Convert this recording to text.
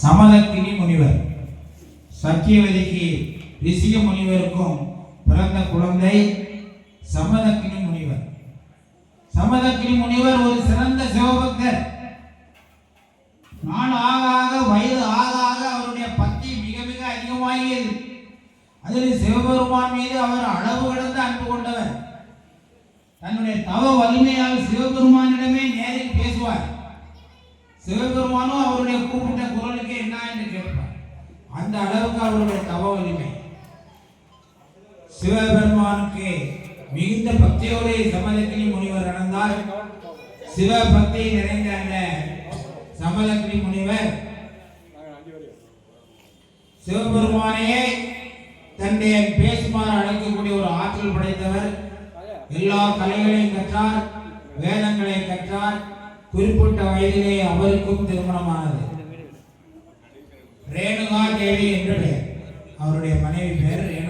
சமதக்கினி முனிவர். சக்கியவதிக்கு ரிஷிக முனிவருக்கும் பிறந்த குழந்தை சமதக்கினி முனிவர். சமதக்கினி முனிவர் ஒரு சிறந்த சிவபக்தர். நாள் ஆக ஆக வயது ஆக ஆக அவருடைய பக்தி மிக மிக அதிகமாகியது. அதில் சிவபெருமான் மீது அவர் அளவு கடந்த அன்பு கொண்டவர். தன்னுடைய தவ வலிமையால் சிவபெருமானிடமே நேரில் பேசுவார். சிவபெருமானும் அவருடைய கூப்பிட்ட குரல் அந்த அளவுக்கு அவருடைய தவ வலிமை. சிவபெருமானுக்கு மிகுந்த பக்தியோடு சமதக்கினி முனிவர் நடந்தார் சிவபக்தி நிறைந்த அந்த சமதக்கினி முனிவர் சிவபெருமானையே தன்னை பேசுமாறு அழைக்கக்கூடிய ஒரு ஆற்றல் படைத்தவர். எல்லா கலைகளையும் கற்றார் வேதங்களை கற்றார். குறிப்பிட்ட வயதிலே அவருக்கும் திருமணமானது. ரேணுகா தேவி என்று பெயர். அவருடைய மனைவி பெயர்